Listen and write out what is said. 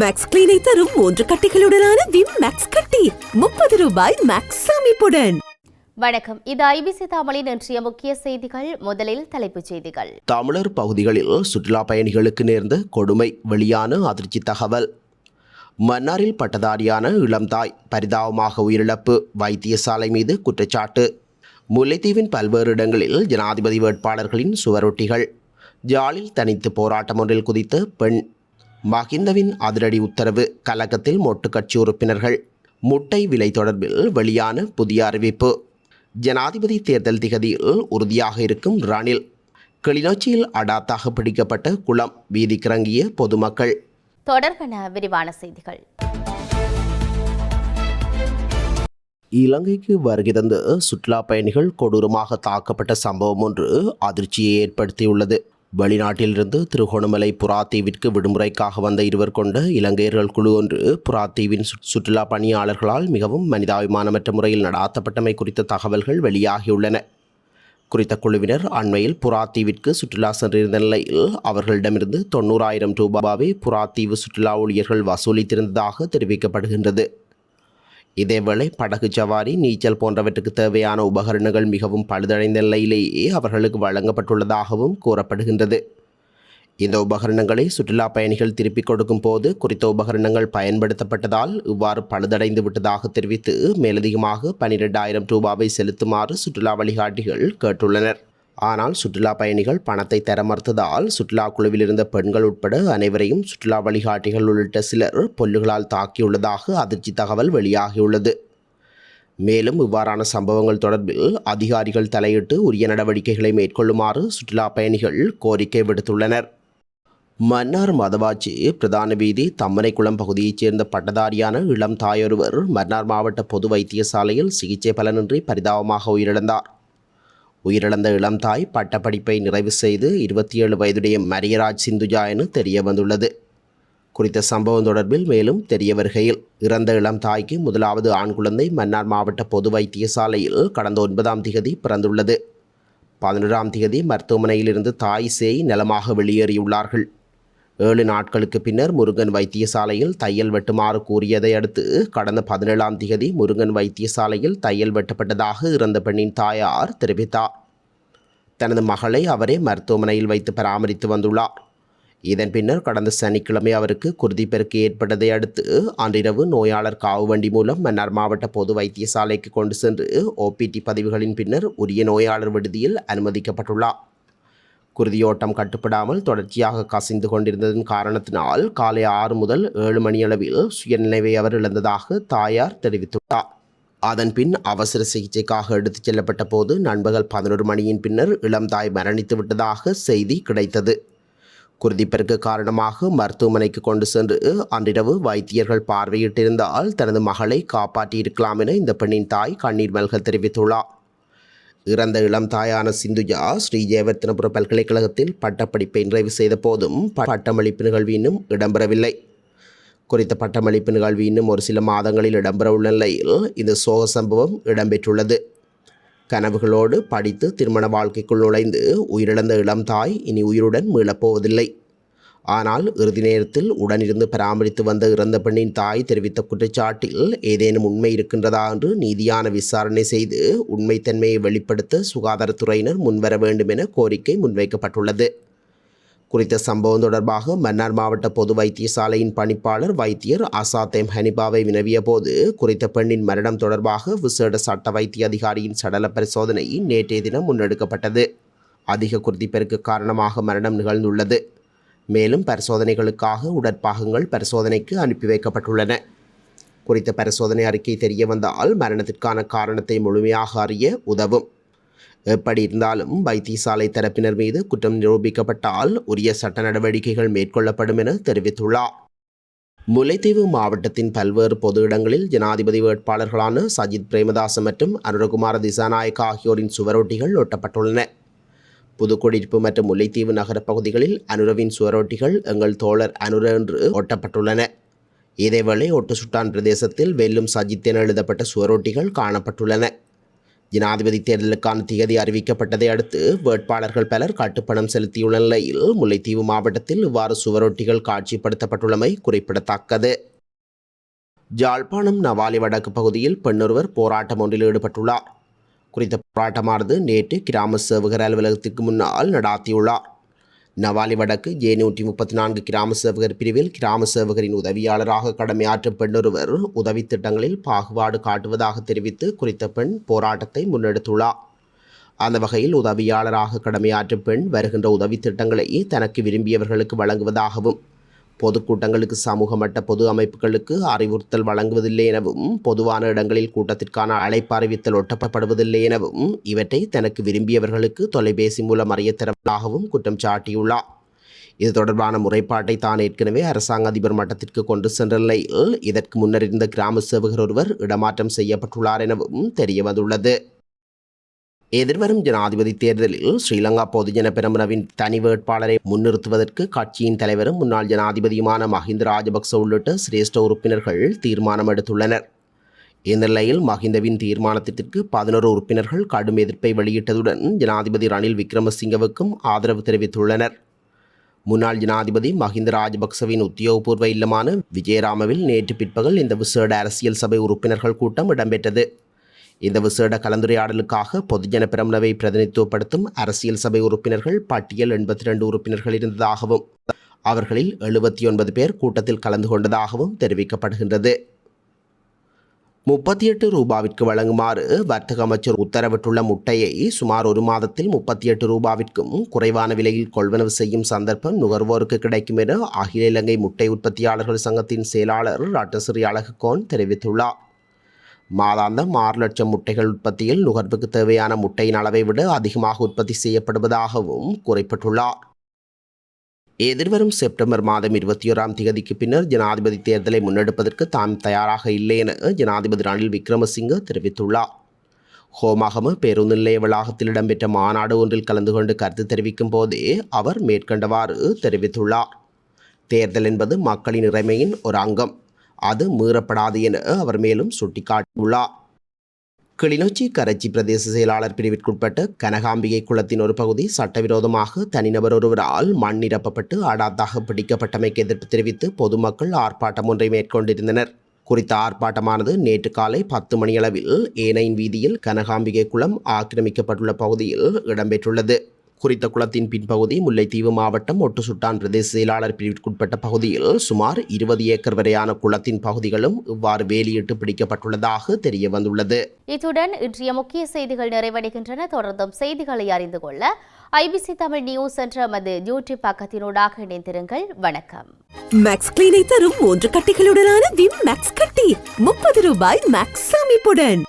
Maths கிளீனை தரும் மூன்று கட்டிகளுடனான Vim maths கட்டி. முப்பது ரூபாய் மேக்ஸ் அமைப்புடன் வணக்கம். இது ஐபிசி தமிழின் இன்றைய முக்கிய செய்திகள். முதலில் தலைப்புச் செய்திகள். தமிழர் பகுதிகளில் சுற்றுலா பயணிகளுக்கு நேர்ந்த கொடுமை வெளியான அதிர்ச்சி தகவல். மன்னாரில் பட்டதாரியான இளம்தாய் பரிதாபமாக உயிரிழப்பு. வைத்தியசாலை மீது குற்றச்சாட்டு. முல்லைத்தீவின் பல்வேறு இடங்களில் ஜனாதிபதி வேட்பாளர்களின் சுவரொட்டிகள். ஜாலில் தனித்து போராட்டம் ஒன்றில் குதித்த பெண். மகிந்தவின் அதிரடி உத்தரவு கலக்கத்தில் மொட்டு கட்சி உறுப்பினர்கள். முட்டை விலை தொடர்பில் வெளியான புதிய அறிவிப்பு. ஜனாதிபதி தேர்தல் திகதியில் உறுதியாக இருக்கும் ரணில். கிளிநொச்சியில் அடாத்தாக பிடிக்கப்பட்ட குளம் வீதிக்கிறங்கிய பொதுமக்கள். தொடர்பென விரிவான செய்திகள். இலங்கைக்கு வருகை தந்த சுற்றுலா பயணிகள் கொடூரமாக தாக்கப்பட்ட சம்பவம் ஒன்று அதிர்ச்சியை ஏற்படுத்தியுள்ளது. வெளிநாட்டிலிருந்து திருகோணமலை புறாத்தீவிற்கு விடுமுறைக்காக வந்த இருவர் கொண்ட இலங்கையர்கள் குழு ஒன்று புறாத்தீவின் சு- சுற்றுலா பணியாளர்களால் மிகவும் மனிதாபிமானமற்ற முறையில் நடாத்தப்பட்டமை குறித்த தகவல்கள் வெளியாகியுள்ளன. குறித்த குழுவினர் அண்மையில் புறாத்தீவிற்கு சுற்றுலா சென்றிருந்த நிலையில் அவர்களிடமிருந்து தொண்ணூறாயிரம் ரூபாவை புறாத்தீவு சுற்றுலா ஊழியர்கள் வசூலித்திருந்ததாக தெரிவிக்கப்படுகின்றது. இதேவேளை படகு சவாரி நீச்சல் போன்றவற்றுக்கு தேவையான உபகரணங்கள் மிகவும் பழுதடைந்த நிலையிலேயே அவர்களுக்கு வழங்கப்பட்டுள்ளதாகவும் கூறப்படுகின்றது. இந்த உபகரணங்களை சுற்றுலா பயணிகள் திருப்பிக் கொடுக்கும் போது குறித்த உபகரணங்கள் பயன்படுத்தப்பட்டதால் இவ்வாறு பழுதடைந்து விட்டதாக தெரிவித்து மேலதிகமாக பனிரெண்டாயிரம் ரூபாவை செலுத்துமாறு சுற்றுலா வழிகாட்டிகள் கேட்டுள்ளனர். ஆனால் சுற்றுலா பயணிகள் பணத்தை தர மறுத்ததால் சுற்றுலா குழுவில் இருந்த பெண்கள் உட்பட அனைவரையும் சுற்றுலா வழிகாட்டிகள் உள்ளிட்ட சிலர் பொல்லுகளால் தாக்கியுள்ளதாக அதிர்ச்சி தகவல் வெளியாகியுள்ளது. மேலும் இவ்வாறான சம்பவங்கள் தொடர்பில் அதிகாரிகள் தலையிட்டு உரிய நடவடிக்கைகளை மேற்கொள்ளுமாறு சுற்றுலா பயணிகள் கோரிக்கை விடுத்துள்ளனர். மன்னார் மதவாச்சி பிரதான வீதி தம்மனைக்குளம் பகுதியைச் சேர்ந்த பட்டதாரியான இளம் தாயொருவர் மன்னார் மாவட்ட பொது வைத்தியசாலையில் சிகிச்சை பலனின்றி பரிதாபமாக உயிரிழந்தார். உயிரிழந்த இளம் தாய் பட்டப்படிப்பை நிறைவு செய்து இருபத்தி ஏழு வயதுடைய மரியராஜ் சிந்துஜா என தெரிய வந்துள்ளது. குறித்த சம்பவம் தொடர்பில் மேலும் தெரிய வருகையில் இறந்த இளம் தாய்க்கு முதலாவது ஆண் குழந்தை மன்னார் மாவட்ட பொது வைத்தியசாலையில் கடந்த ஒன்பதாம் திகதி பிறந்துள்ளது. பதினொன்றாம் திகதி மருத்துவமனையிலிருந்து தாய் சேய் நலமாக வெளியேறியுள்ளார்கள். ஏழு நாட்களுக்கு பின்னர் முருகன் வைத்தியசாலையில் தையல் வெட்டுமாறு கூறியதை அடுத்து கடந்த பதினேழாம் திகதி முருகன் வைத்தியசாலையில் தையல் வெட்டப்பட்டதாக இறந்த பெண்ணின் தாயார் தெரிவித்தார் தனது மகளை அவரே மருத்துவமனையில் வைத்து பராமரித்து வந்துள்ளார். இதன் பின்னர் கடந்த சனிக்கிழமை அவருக்கு குருதிப்பெருக்கு ஏற்பட்டதை அடுத்து அன்றிரவு நோயாளர் காவு வண்டி மூலம் மன்னார் மாவட்ட பொது வைத்தியசாலைக்கு கொண்டு சென்று ஓபிடி பதிவுகளின் பின்னர் உரிய நோயாளர் விடுதியில் அனுமதிக்கப்பட்டுள்ளார். குருதியோட்டம் கட்டுப்படாமல் தொடர்ச்சியாக கசிந்து கொண்டிருந்ததன் காரணத்தினால் காலை ஆறு முதல் ஏழு மணியளவில் சுயநினைவை அவர் இழந்ததாக தாயார் தெரிவித்துள்ளார். அதன் பின் அவசர சிகிச்சைக்காக எடுத்துச் செல்லப்பட்ட போது நண்பகல் பதினொரு மணியின் பின்னர் இளம் தாய் மரணித்து விட்டதாக செய்தி கிடைத்தது. குருதிப்பெருக்கு காரணமாக மருத்துவமனைக்கு கொண்டு சென்று அன்றிரவு வைத்தியர்கள் பார்வையிட்டிருந்தால் தனது மகளை காப்பாற்றியிருக்கலாம் என இந்த பெண்ணின் தாய் கண்ணீர் மல்க தெரிவித்துள்ளார். இறந்த இளம் தாயான சிந்துஜா ஸ்ரீ ஜெயவர்த்தனபுர பல்கலைக்கழகத்தில் பட்டப்படிப்பை நிறைவு செய்த போதும் பட்டமளிப்பு நிகழ்வு இன்னும் இடம்பெறவில்லை. குறித்த பட்டமளிப்பு நிகழ்வு இன்னும் ஒரு சில மாதங்களில் இடம்பெறவுள்ள நிலையில் இந்த சோக சம்பவம் இடம்பெற்றுள்ளது. கனவுகளோடு படித்து திருமண வாழ்க்கைக்குள் நுழைந்து உயிரிழந்த இளம் தாய் இனி உயிருடன் மீளப்போவதில்லை. ஆனால் இறுதி நேரத்தில் உடனிருந்து பராமரித்து வந்த இறந்த பெண்ணின் தாய் தெரிவித்த குற்றச்சாட்டில் ஏதேனும் உண்மை இருக்கின்றதா என்று நீதியான விசாரணை செய்து உண்மைத்தன்மையை வெளிப்படுத்த சுகாதாரத்துறையினர் முன்வர வேண்டும் என கோரிக்கை முன்வைக்கப்பட்டுள்ளது. குறித்த சம்பவம் தொடர்பாக மன்னார் மாவட்ட பொது வைத்தியசாலையின் பணிப்பாளர் வைத்தியர் அசாத்தேம் ஹனிபாவை வினவிய போது குறித்த பெண்ணின் மரணம் தொடர்பாக விசேட சட்ட வைத்திய அதிகாரியின் சடல பரிசோதனை நேற்றைய தினம் முன்னெடுக்கப்பட்டது. அதிக குருதிப்பெருக்கு காரணமாக மரணம் நிகழ்ந்துள்ளது. மேலும் பரிசோதனைகளுக்காக உடற்பாகங்கள் பரிசோதனைக்கு அனுப்பி வைக்கப்பட்டுள்ளன. குறித்த பரிசோதனை அறிக்கை தெரிய வந்தால் மரணத்திற்கான காரணத்தை முழுமையாக அறிய உதவும். எப்படி இருந்தாலும் வைத்தியசாலை தரப்பினர் மீது குற்றம் நிரூபிக்கப்பட்டால் உரிய சட்ட நடவடிக்கைகள் மேற்கொள்ளப்படும் என தெரிவித்துள்ளார். முல்லைத்தீவு மாவட்டத்தின் பல்வேறு பொது இடங்களில் ஜனாதிபதி வேட்பாளர்களான சஜித் பிரேமதாச மற்றும் அனுரகுமார திசாநாயக் ஆகியோரின் சுவரொட்டிகள் ஒட்டப்பட்டுள்ளன. புதுக்குடியிருப்பு மற்றும் முல்லைத்தீவு நகரப் பகுதிகளில் அனுரவின் சுவரொட்டிகள் எங்கள் தோழர் அனுர என்று ஒட்டப்பட்டுள்ளன இதேவேளை ஒட்டு சுட்டான் பிரதேசத்தில் வெல்லும் சஜித் எழுதப்பட்ட சுவரொட்டிகள் காணப்பட்டுள்ளன. ஜனாதிபதி தேர்தலுக்கான திகதி அறிவிக்கப்பட்டதை அடுத்து வேட்பாளர்கள் பலர் கட்டுப்பணம் செலுத்தியுள்ள நிலையில் முல்லைத்தீவு மாவட்டத்தில் இவ்வாறு சுவரொட்டிகள் காட்சிப்படுத்தப்பட்டுள்ளமை குறிப்பிடத்தக்கது. ஜாழ்ப்பாணம் நவாலி வடக்கு பகுதியில் பெண்ணொருவர் போராட்டம் ஒன்றில் ஈடுபட்டுள்ளார். குறித்த போராட்டமானது நேற்று கிராம சேவகர் அலுவலகத்திற்கு முன்னால் நடாத்தியுள்ளார். நவாலி வடக்கு ஏநூற்றி நூற்றி முப்பத்தி நான்கு கிராம சேவகர் பிரிவில் கிராம சேவகரின் உதவியாளராக கடமையாற்றும் பெண்ணொருவர் உதவித் திட்டங்களில் பாகுபாடு காட்டுவதாக தெரிவித்து குறித்த பெண் போராட்டத்தை முன்னெடுத்துள்ளார். அந்த வகையில் உதவியாளராக கடமையாற்றும் பெண் வருகின்ற உதவித் திட்டங்களை தனக்கு விரும்பியவர்களுக்கு வழங்குவதாகவும் பொதுக்கூட்டங்களுக்கு சமூக மட்ட பொது அமைப்புகளுக்கு அறிவுறுத்தல் வழங்குவதில்லை எனவும் பொதுவான இடங்களில் கூட்டத்திற்கான அழைப்பு அறிவித்தல் ஒட்டப்படுவதில்லை எனவும் இவற்றை தனக்கு விரும்பியவர்களுக்கு தொலைபேசி மூலம் அறியத்தரவதாகவும் குற்றம் சாட்டியுள்ளார். இது தொடர்பான முறைப்பாட்டை தான் ஏற்கனவே அரசாங்க அதிபர் மட்டத்திற்கு கொண்டு சென்ற நிலையில் இதற்கு முன்னர் இருந்த கிராம சேவகர் ஒருவர் இடமாற்றம் செய்யப்பட்டுள்ளார் எனவும் தெரிய வந்துள்ளது எதிர்வரும் ஜனாதிபதி தேர்தலில் ஸ்ரீலங்கா பொதுஜன பெரமுனவின் தனி வேட்பாளரை முன்னிறுத்துவதற்கு கட்சியின் தலைவரும் முன்னாள் ஜனாதிபதியுமான மஹிந்த ராஜபக்ச உள்ளிட்ட சிரேஷ்ட உறுப்பினர்கள் தீர்மானம் எடுத்துள்ளனர். இந்நிலையில் மஹிந்தவின் தீர்மானத்திற்கு பதினோரு உறுப்பினர்கள் கடும் எதிர்ப்பை வெளியிட்டதுடன் ஜனாதிபதி ரணில் விக்ரமசிங்கவுக்கும் ஆதரவு தெரிவித்துள்ளனர். முன்னாள் ஜனாதிபதி மஹிந்த ராஜபக்சவின் உத்தியோகபூர்வ இல்லமான விஜயராமவில் நேற்று பிற்பகல் இந்த விசேட அரசியல் சபை உறுப்பினர்கள் கூட்டம் இடம்பெற்றது. இந்த விசேட கலந்துரையாடலுக்காக பொதுஜன பிரமுனவை பிரதிநிதித்துவப்படுத்தும் அரசியல் சபை உறுப்பினர்கள் பட்டியல் எண்பத்தி ரெண்டு உறுப்பினர்கள் இருந்ததாகவும் அவர்களில் எழுபத்தி ஒன்பது பேர் கூட்டத்தில் கலந்து கொண்டதாகவும் தெரிவிக்கப்படுகின்றது. முப்பத்தி எட்டு ரூபாவிற்கு வழங்குமாறு வர்த்தக அமைச்சர் உத்தரவிட்டுள்ள முட்டையை சுமார் ஒரு மாதத்தில் முப்பத்தி எட்டு ரூபாவிற்கும் குறைவான விலையில் கொள்வனவு செய்யும் சந்தர்ப்பம் நுகர்வோருக்கு கிடைக்கும் என அகில இலங்கை முட்டை உற்பத்தியாளர்கள் சங்கத்தின் செயலாளர் ராட்டசிறி அழகுகோன் தெரிவித்துள்ளார். மாதாந்தம் ஆறு லட்சம் முட்டைகள் உற்பத்தியில் நுகர்வுக்கு தேவையான முட்டையின் அளவை விட அதிகமாக உற்பத்தி செய்யப்படுவதாகவும் குறிப்பிட்டுள்ளார். எதிர்வரும் செப்டம்பர் மாதம் இருபத்தி ஓராம் தேதிக்கு பின்னர் ஜனாதிபதி தேர்தலை முன்னெடுப்பதற்கு தாம் தயாராக இல்லை என ஜனாதிபதி ரணில் விக்ரமசிங்க தெரிவித்துள்ளார். ஹோமாகம பேருந்து நிலைய வளாகத்தில் இடம்பெற்ற மாநாடு ஒன்றில் கலந்து கொண்டு கருத்து தெரிவிக்கும் போதே அவர் மேற்கண்டவாறு தெரிவித்துள்ளார். தேர்தல் என்பது மக்களின் இறைமையின் ஒரு அங்கம். அது மீறப்படாது என அவர் மேலும் சுட்டிக்காட்டியுள்ளார். கிளிநொச்சி கரைச்சி பிரதேச செயலாளர் பிரிவிற்குட்பட்ட கனகாம்பிகை குளத்தின் ஒரு பகுதி சட்டவிரோதமாக தனிநபர் ஒருவரால் மண் நிரப்பப்பட்டு அடாத்தாக பிடிக்கப்பட்டமைக்கு எதிர்ப்பு தெரிவித்து பொதுமக்கள் ஆர்ப்பாட்டம் ஒன்றை மேற்கொண்டிருந்தனர். குறித்த ஆர்ப்பாட்டமானது நேற்று காலை பத்து மணியளவில் ஏனையின் வீதியில் கனகாம்பிகை குளம் ஆக்கிரமிக்கப்பட்டுள்ள பகுதியில் இடம்பெற்றுள்ளது. குறித்த குளத்தின் பின்பகுதி முல்லைத்தீவு மாவட்டம் ஒட்டுசுட்டான் பிரதேச செயலாளர் பிரிவிற்குட்பட்ட பகுதியில் சுமார் இருபது ஏக்கர் வரையான குளத்தின் பகுதிகளும் இவ்வாறு வேலியிட்டு பிடிக்கப்பட்டுள்ளதாக தெரிய வந்துள்ளது. இத்துடன் இன்றைய முக்கிய செய்திகள் நிறைவடைகின்றன. தொடர்ந்தும் செய்திகளை அறிந்து கொள்ள ஐபிசி தமிழ் நியூஸ் என்ற எமது யூடியூப் பக்கத்தினூடாக இணைந்திருங்கள். வணக்கம். மேக்ஸ் கிளீனை தரும் மூன்று கட்டிகளுடனான விம் மேக்ஸ் கட்டி முப்பது ரூபாய் மேக்ஸ் சேமிப்புடன்.